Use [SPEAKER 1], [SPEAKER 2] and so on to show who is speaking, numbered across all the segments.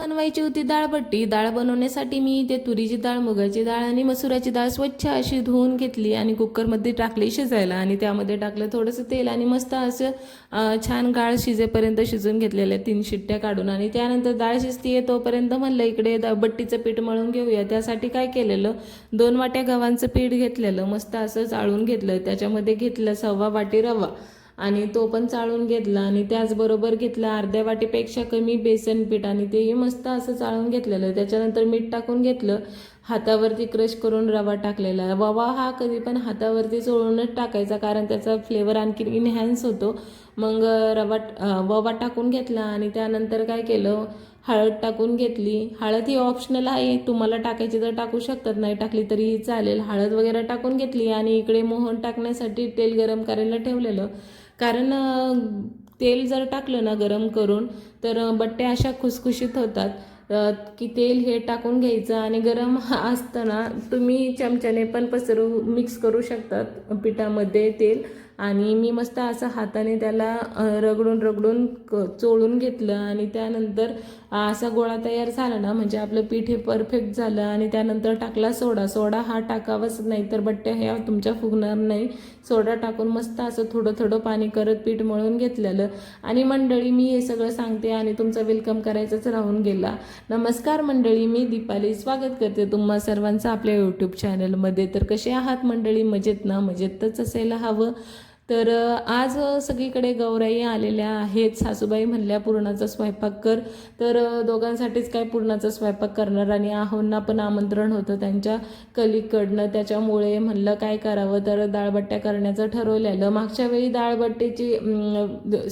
[SPEAKER 1] बनवायची होती डाळबट्टी. डाळ बनवण्यासाठी मी ते तुरीची डाळ मुगाची डाळ आणि मसुराची डाळ स्वच्छ अशी धुवून घेतली आणि कुकरमध्ये टाकली शिजायला. आणि त्यामध्ये टाकलं थोडंसं तेल आणि मस्त असं छान गाळ शिजेपर्यंत शिजून घेतलेल्या तीन शिट्ट्या काढून. आणि त्यानंतर डाळ शिजतीये तोपर्यंत म्हणलं इकडे बट्टीचं पीठ मळून घेऊया. त्यासाठी काय केलेलं दोन वाट्या गव्हांचं पीठ घेतलेलं मस्त असं चाळून घेतलं. त्याच्यामध्ये घेतलं सव्वा वाटी रवा. आणि तो पण चाळून घेतला आणि त्याचबरोबर घेतला अर्ध्या वाटीपेक्षा कमी बेसन पीठ आणि तेही मस्त असं चाळून घेतलेलं. त्याच्यानंतर मीठ टाकून घेतलं. हातावरती क्रश करून रवा टाकलेला. रवा हा कधी पण हातावरती चोळूनच टाकायचा कारण त्याचा फ्लेवर आणखी इन्हॅन्स होतो. मग रवा ववा टाकून घेतला आणि त्यानंतर काय केलं? हळद टाकून घेतली. हळद ही ऑप्शनल आहे. तुम्हाला टाकायची तर टाकू शकतात. नाही टाकली तरीही चालेल. हळद वगैरे टाकून घेतली आणि इकडे मोहन टाकण्यासाठी तेल गरम करायला ठेवलेलं. कारण तेल जर टाकलं ना गरम करून तर बट्ट्या अशा खुसखुशीत होतात की तेल हे टाकून घ्यायचं आणि गरम असताना तुम्ही चमच्याने पण पसरू मिक्स करू शकतात पिठामध्ये तेल. आणि मी मस्त असं हाताने त्याला रगडून रगडून क चोळून घेतलं आणि त्यानंतर असा गोळा तयार झाला ना म्हणजे आपलं पीठ हे परफेक्ट झालं आणि त्यानंतर टाकला सोडा. सोडा हा टाकावाच नाही तर बट्ट्या ह्या तुमच्या फुगणार नाही. सोडा टाकून मस्त असं थोडं थोडं पाणी करत पीठ मळून घेतलेलं. आणि मंडळी मी हे सगळं सांगते आणि तुमचा वेलकम करायचंच राहून गेला. नमस्कार मंडळी मी दीपाली स्वागत करते तुम्हा सर्वांचं आपल्या यूट्यूब चॅनलमध्ये तर कसे आहात मंडळी? मजेत ना? मजेतच असायला हवं. तर आज सगळीकडे गौराई आलेल्या आहेत. सासूबाई म्हणल्या पुरणाचा स्वयंपाक कर. तर दोघांसाठीच काय पुरणाचा स्वयंपाक करणार? आणि आहोंना पण आमंत्रण होतं त्यांच्या कलीकडनं. त्याच्यामुळे म्हणलं काय करावं? तर डाळबट्ट्या करण्याचं ठरवलेलं. मागच्या वेळी डाळबट्टीची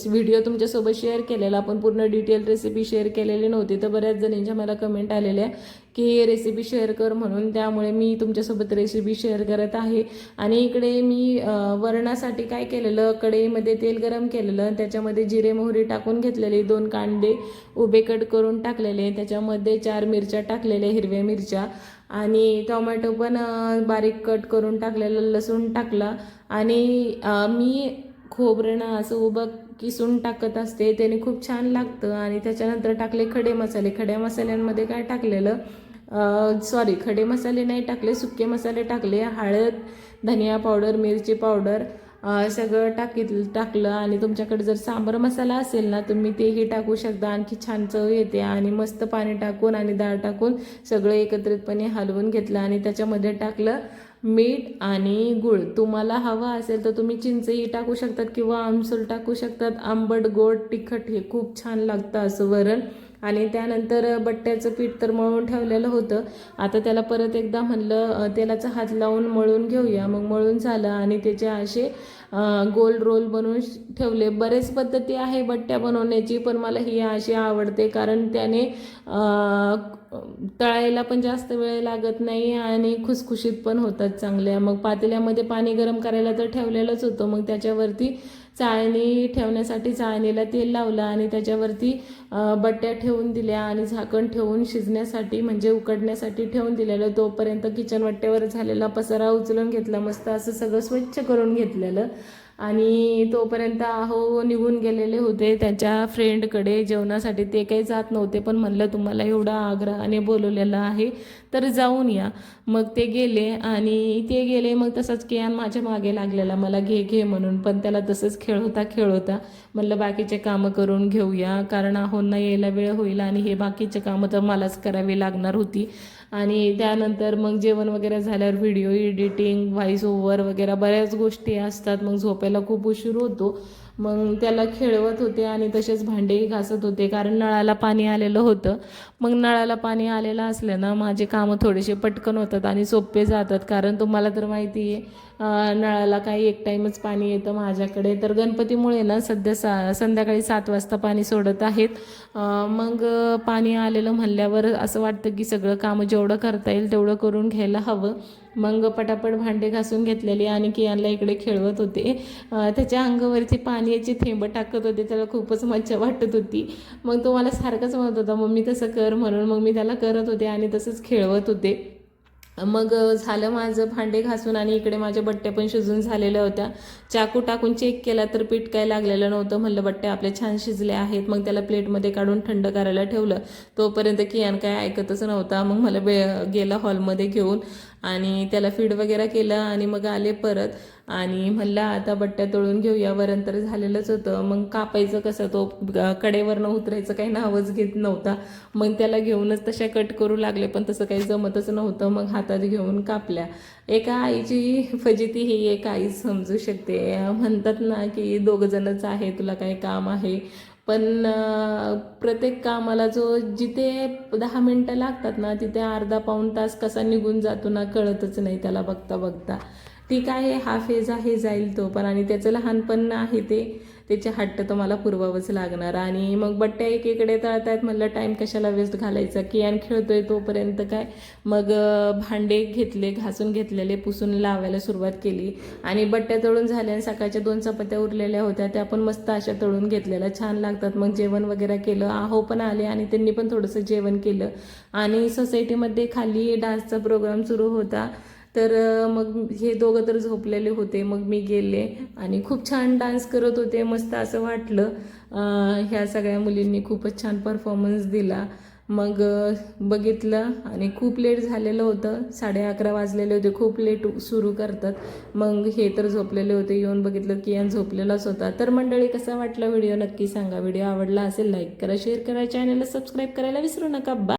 [SPEAKER 1] व्हिडिओ तुमच्यासोबत शेअर केलेला. आपण पूर्ण डिटेल रेसिपी शेअर केलेली नव्हती. तर बऱ्याच जणींच्या मला कमेंट आलेल्या की रेसिपी शेअर कर म्हणून त्यामुळे मी तुमच्यासोबत रेसिपी शेअर करत आहे. आणि इकडे मी वरणासाठी काय केलेलं कढईमध्ये तेल गरम केलेलं त्याच्यामध्ये जिरे मोहरी टाकून घेतलेले दोन कांदे उभे कट करून टाकलेले त्याच्यामध्ये चार मिरच्या टाकलेल्या हिरव्या मिरच्या. आणि टोमॅटो पण बारीक कट करून टाकलेलं लसूण टाकला. आणि मी खोबरं ना असं उभं किसून टाकत असते त्याने खूप छान लागतं. आणि त्याच्यानंतर टाकले खडे मसाले. खड्या मसाल्यांमध्ये काय टाकलेलं? सॉरी खडे मसाले नाही टाकले सुके मसाले टाकले. हळद धनिया पावडर मिरची पावडर सगळं टाकीत टाकलं. आणि तुमच्याकडे जर सांबर मसाला असेल ना तुम्ही तेही टाकू शकता. आणखी छान चव येते. आणि मस्त पाणी टाकून आणि डाळ टाकून सगळं एकत्रितपणे हलवून घेतलं. आणि त्याच्यामध्ये टाकलं मीठ आणि गुळ. तुम्हाला हवा असेल तर तुम्ही चिंचही टाकू शकतात किंवा आमसूल टाकू शकतात. आंबट गोड तिखट हे खूप छान लागतं असं वरण. आणि त्यानंतर बट्ट्याचं पीठ तर मळून ठेवलेलं होतं. आता त्याला परत एकदा म्हणलं तेलाचा हात लावून मळून घेऊया. मग मळून झालं आणि त्याचे असे गोल रोल बनवून ठेवले. बरेच पद्धती आहे बट्ट्या बनवण्याची पण मला ही अशी आवडते कारण त्याने तळायला पण जास्त वेळ लागत नाही आणि खुसखुशीत पण होतात चांगल्या. मग पातेल्यामध्ये पाणी गरम करायला तर ठेवलेलंच होतं. मग त्याच्यावरती चाळणी ठेवण्यासाठी चाळणीला तेल लावलं आणि त्याच्यावरती बट्ट्या ठेवून दिल्या आणि झाकण ठेवून शिजण्यासाठी म्हणजे उकडण्यासाठी ठेवून दिलेलं. तोपर्यंत किचन वाट्यावर झालेला पसारा उचलून घेतला मस्त असं सगळं स्वच्छ करून घेतलेलं. आणि तोपर्यंत अहो निघून गेलेले होते. त्यांच्या फ्रेंडकडे जेवणासाठी ते काही जात नव्हते पण म्हणलं तुम्हाला एवढा आग्रहाने बोलवलेलं आहे तर जाऊन या. मग ते गेले आणि ते गेले मग तसंच कियान माझ्या मागे लागलेला मला घे घे म्हणून. पण त्याला तसंच खेळ होता खेळ होता. म्हणलं बाकीचे कामं करून घेऊया कारण आहोंना यायला वेळ होईल आणि हे बाकीचे कामं तर मलाच करावी लागणार होती. आणि त्यानंतर मग जेवण वगैरे झाल्यावर व्हिडिओ एडिटिंग व्हॉइस ओव्हर वगैरे बऱ्याच गोष्टी असतात. मग झोपायला खूप उशीर होतो. मग त्याला खेळवत होते आणि तसेच भांडेही घासत होते कारण नळाला पाणी आलेलं होतं. मग नळाला पाणी आलेलं असल्यानं माझे कामं थोडेसे पटकन होतात आणि सोपे जातात. कारण तुम्हाला तर माहिती आहे नळाला काही एक टाईमच पाणी येतं माझ्याकडे. तर गणपतीमुळे ना सध्या सा संध्याकाळी सात वाजता पाणी सोडत आहेत. मग पाणी आलेलं म्हणल्यावर असं वाटतं की सगळं कामं जेवढं करता येईल तेवढं करून घ्यायला हवं. मग पटापट भांडे घासून घेतलेली आणि कियानला इकडे खेळवत होते. त्याच्या अंगावरती पाण्याची थेंब टाकत होते त्याला खूपच मज्जा वाटत होती. मग तो मला सारखंच म्हणत होता मम्मी तसं कर म्हणून. मग मी त्याला करत होते आणि तसंच खेळवत होते. मग झालं माझं भांडे घासून आणि इकडे माझ्या बट्ट्या पण शिजून झालेल्या होत्या. चाकू टाकून चेक केला तर पीठ काय लागलेलं नव्हतं म्हणलं बट्ट्या आपल्या छान शिजल्या आहेत. मग त्याला प्लेटमध्ये काढून थंड करायला ठेवलं. तोपर्यंत कियान काय ऐकतच नव्हता. मग मला बे गेला हॉलमध्ये घेऊन. आणि त्याला फीड वगैरे केलं आणि मग आले परत. आणि म्हणलं आता बट्ट्या तळून घेऊया वरण तर झालेलंच होतं. मग कापायचं कसं? तो कडेवरनं उतरायचं काही नावच घेत नव्हता. मग त्याला घेऊनच तशा कट करू लागले पण तसं काही जमतच नव्हतं. मग हातात घेऊन कापल्या. एका आईची फजिती ही एक आई समजू शकते. म्हणतात ना की दोघंजणच आहे तुला काही काम आहे? पण प्रत्येक कामाला जो जिथे दहा मिनटं लागतात ना तिथे अर्धा पाऊण तास कसा निघून जातो ना कळतच नाही त्याला बघता बघता ठीक आहे हा फेज आहे जाईल तो पण आणि त्याचं लहानपण आहे ते. त्याचे हट्ट तर मला पुरवावंच लागणार. आणि मग बट्ट्या एकीकडे तळतायत म्हणलं टाईम कशाला वेस्ट घालायचा? की आणि खेळतोय तोपर्यंत काय? मग भांडे घेतले घासून घेतलेले पुसून लावायला सुरुवात केली. आणि बट्ट्या तळून झाल्या आणि सकाळच्या दोन चपात्या उरलेल्या होत्या. त्या पण मस्त अशा तळून घेतलेल्या. छान लागतात. मग जेवण वगैरे केलं. आहो पण आले आणि त्यांनी पण थोडंसं जेवण केलं. आणि सोसायटीमध्ये खाली डान्सचा प्रोग्राम सुरू होता. तर मग हे दोघं तर झोपलेले होते. मग मी गेले आणि खूप छान डान्स करत होते. मस्त असं वाटलं. ह्या सगळ्या मुलींनी खूपच छान परफॉर्मन्स दिला. मग बघितलं आणि खूप लेट झालेलं होतं. साडे अकरा वाजलेले होते. खूप लेट सुरू करतात. मग हे तर झोपलेले होते. येऊन बघितलं की यान झोपलेलाच होता. तर मंडळी कसा वाटला व्हिडिओ? नक्की सांगा. व्हिडिओ आवडला असेल लाईक करा शेअर करा चॅनलला सबस्क्राईब करायला विसरू नका. बा